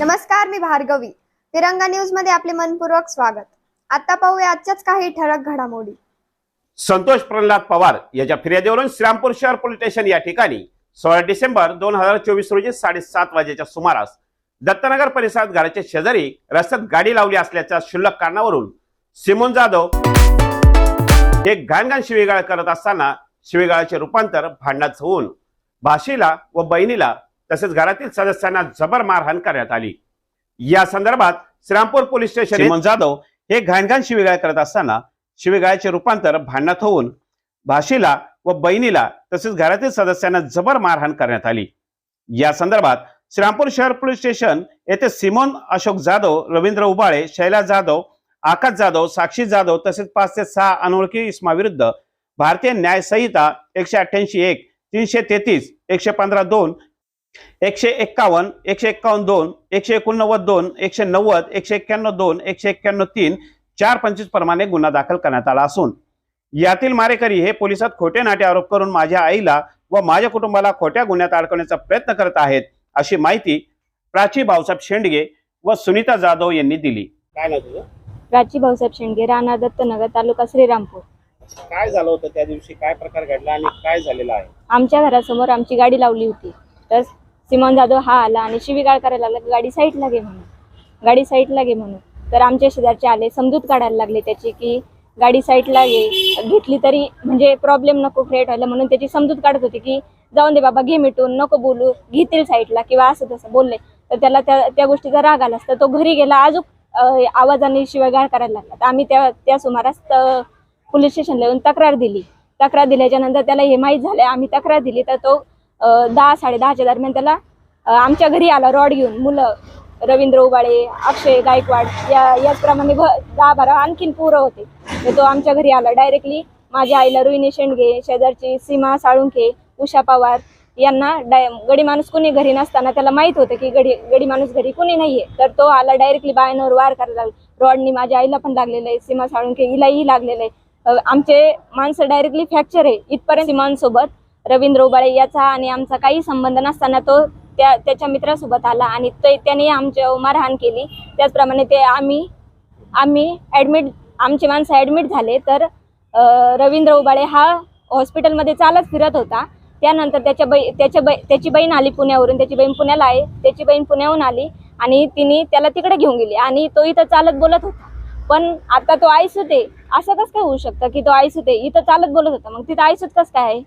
नमस्कार मी भार्गवी. तिरंगा न्यूजमध्ये आपले मनपूर्वक स्वागत. आता पाहूया आजच्याच काही ठळक घडामोडी. संतोष प्रल्हाद पवार याच्या फिर्यादीवरून श्रीरामपूर शहर पोलीस स्टेशन या ठिकाणी सोळा डिसेंबर दोन हजार चोवीस रोजी साडेसात वाजेच्या सुमारास दत्तनगर परिसरात घराच्या शेजारी रस्त्यात गाडी लावली असल्याच्या क्षुल्लक कारणावरून सिमोन जाधव हे घाणघाण शिवीगाळ करत असताना शिवीगाळाचे रूपांतर भांडणात होऊन भाषेला व बहिणीला तसेच घरातील सदस्यांना जबर मारहाण करण्यात आली. या संदर्भात श्रीरामपूर पोलीस स्टेशन जाधव हे घाणघाण शिवीगाळ करत असताना शिवीगाळाचे रूपांतर भांडणात होऊन भाषेला व बहिणीला तसेच घरातील सदस्यांना जबर मारहाण करण्यात आली. या संदर्भात श्रीरामपूर शहर पोलीस स्टेशन येथे सिमोन अशोक जाधव रवींद्र उबाळे शैला जाधव आकाश जाधव साक्षी जाधव तसेच पाच ते सहा अनोळखी इस्माविरुद्ध भारतीय न्याय संहिता एकशे अठ्ठ्याऐंशी एक तीनशे तेहतीस एकशे पंधरा दोन एकशे एक्कावन्न एकशे एक्कावन्न दोन एकशे एकोणनव्वद दोन एकशे नव्वद एकशे एक्क्याण्णव दोन एकशे एक्क्याण्णव तीन चार पंचवीस प्रमाणे गुन्हा दाखल करण्यात आला असून यातील मारेकरी हे पोलिसात खोटे नाटे आरोप करून माझ्या आईला व माझ्या कुटुंबाला खोट्या गुन्ह्यात अडकवण्याचा प्रयत्न करत आहेत अशी माहिती प्राची भाऊसाहेब शेंडगे व सुनीता जाधव यांनी दिली. काय ना तुझं? प्राची भाऊसाहेब शेंडगे राणा दत्तनगर तालुका श्रीरामपूर. काय झालं होतं त्या दिवशी? काय प्रकार घडला आणि काय झालेला आहे? आमच्या घरासमोर आमची गाडी लावली होती. तर सिमोन जाधव हा आला आणि शिवीगाळ करायला लागला की गाडी साईडला घे म्हणून. गाडी साईडला घे म्हणून. तर आमच्या शेजारचे आले समजूत काढायला लागले त्याची की गाडी साईडला घे. घेतली तरी म्हणजे प्रॉब्लेम नको क्रिएट व्हायला. म्हणून त्याची समजूत काढत होती की जाऊन दे बाबा घे मिटून नको बोलू घेतील साईडला किंवा असं तसं बोलले. तर त्याला त्या त्या गोष्टीचा राग आला तर तो घरी गेला अजून आवाजाने शिवीगाळ करायला लागला. तर आम्ही त्या त्या सुमारास पोलीस स्टेशनला येऊन तक्रार दिली. तक्रार दिल्याच्यानंतर त्याला हे माहीत झालं आम्ही तक्रार दिली तर तो दहा साडे दहाच्या दरम्यान त्याला आमच्या घरी आला रॉड घेऊन मुलं रवींद्र उबाळे अक्षय गायकवाड या याचप्रमाणे भ दहा बारा आणखीन पोरं होते. तर तो आमच्या घरी आला डायरेक्टली माझ्या आईला रोहिणी शेंडगे शेजारची सीमा साळुंखे उषा पवार यांना डाय गडी माणूस कोणी घरी नसताना त्याला माहीत होतं की गडी गडी माणूस घरी कोणी नाहीये. तर तो आला डायरेक्टली बायांवर वार करायला लागला. रॉडनी माझ्या आईला पण लागलेलं आहे सीमा साळुंखे हिलाही लागलेलं आहे. आमचे माणसं डायरेक्टली फ्रॅक्चर आहे. इथपर्यंत सीमांसोबत रवींद्र उबाळे याचा आणि आमचा काही संबंध नसताना तो त्या त्याच्या मित्रासोबत आला आणि ते त्याने आमच्या मारहाण केली. त्याचप्रमाणे ते आम्ही आम्ही ॲडमिट आमचे माणसं ॲडमिट झाले तर रवींद्र उबाळे हा हॉस्पिटलमध्ये चालत फिरत होता. त्यानंतर त्याच्या बै त्याच्या बै त्याची बहीण आली पुण्यावरून. त्याची बहीण पुण्याला आहे. त्याची बहीण पुण्याहून आली आणि तिने त्याला तिकडे घेऊन गेली आणि तो इथं चालत बोलत होता. पण आता तो आईसूत आहे असं कसं काय होऊ शकतं की तो आईसूत आहे इथं चालत बोलत होता. मग तिथं आईसूत कसं काय आहे?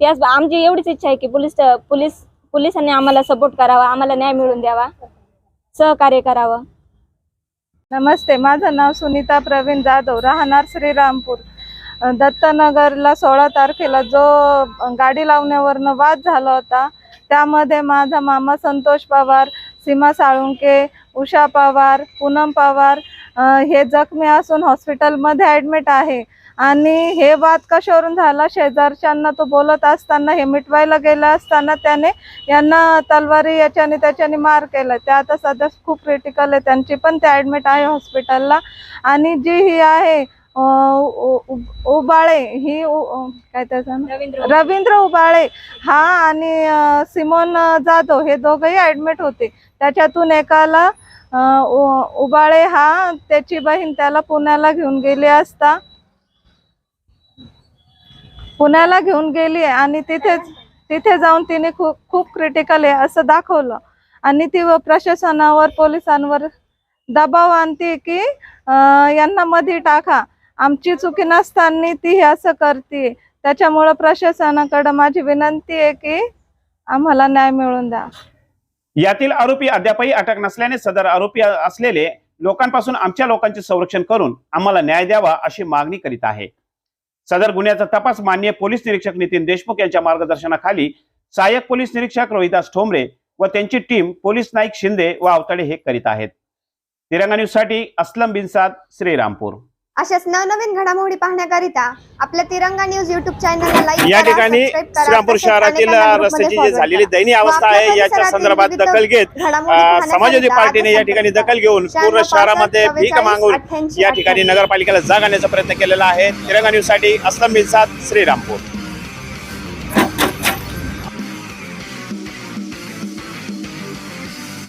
त्याच आमची एवढीच इच्छा आहे की पोलीस पोलीस पोलिसांनी आम्हाला सपोर्ट करावा आम्हाला न्याय मिळवून द्यावा सहकार्य करावं. नमस्ते माझं नाव सुनीता प्रवीण जाधव राहणार श्रीरामपूर. दत्तनगरला सोळा तारखेला जो गाडी लावण्यावरनं वाद झाला होता त्यामध्ये माझा मामा संतोष पवार सीमा साळुंके उषा पवार पूनम पवार हे जखमी असून हॉस्पिटलमध्ये ॲडमिट आहे. आणि हे वाद कशावरून झाला? शेजारच्यांना तो बोलत असताना हे मिटवायला गेला असताना त्याने यांना तलवारी याच्याने त्याच्याने मार केला. ते आता सध्या खूप क्रिटिकल आहे. त्यांची पण ते ॲडमिट आहे हॉस्पिटलला आणि जी ही आहे उबाळे ही काय त्याचं? रवींद्र उबाळे. हा आणि सिमोन जाधव हे दोघंही ॲडमिट होते. त्याच्यातून एकाला उबाळे हा त्याची बहीण त्याला पुण्याला घेऊन गेली असता. पुण्याला घेऊन गेली आणि तिथेच तिथे जाऊन तिने खूप खूप क्रिटिकल आहे असं दाखवलं. आणि ती व प्रशासनावर पोलिसांवर दबाव आणते की यांना मध्ये टाका. आमची चुकी नसताना ती हे असं करते. त्याच्यामुळं प्रशासनाकडे माझी विनंती आहे की आम्हाला न्याय मिळवून द्या. यातील आरोपी अद्यापही अटक नसल्याने सदर आरोपी असलेले लोकांपासून आमच्या लोकांचे संरक्षण करून आम्हाला न्याय द्यावा अशी मागणी करीत आहे. सदर गुन्ह्याचा तपास मान्य पोलीस निरीक्षक नितीन देशमुख यांच्या मार्गदर्शनाखाली सहाय्यक पोलीस निरीक्षक रोहिदास ठोंबरे व त्यांची टीम पोलीस नाईक शिंदे व आवताडे हे करीत आहेत. तिरंगा न्यूजसाठी असलम बिनसाद श्रीरामपूर. अशाच नवनवीन घडामोडी पाहण्याकरिता आपल्या तिरंगा न्यूज युट्यूब चॅनलला या ठिकाणी श्रीरामपूर शहरातील रस्त्याची जी झालेली दयनीय अवस्था आहे याच्या संदर्भात दखल घेत अ, समाजवादी पार्टीने या ठिकाणी दखल घेऊन पूर्ण शहरामध्ये भीक मागून या ठिकाणी नगरपालिकेला जाग आणण्याचा प्रयत्न केलेला आहे. तिरंगा न्यूजसाठी असलम बिनसाद श्रीरामपूर.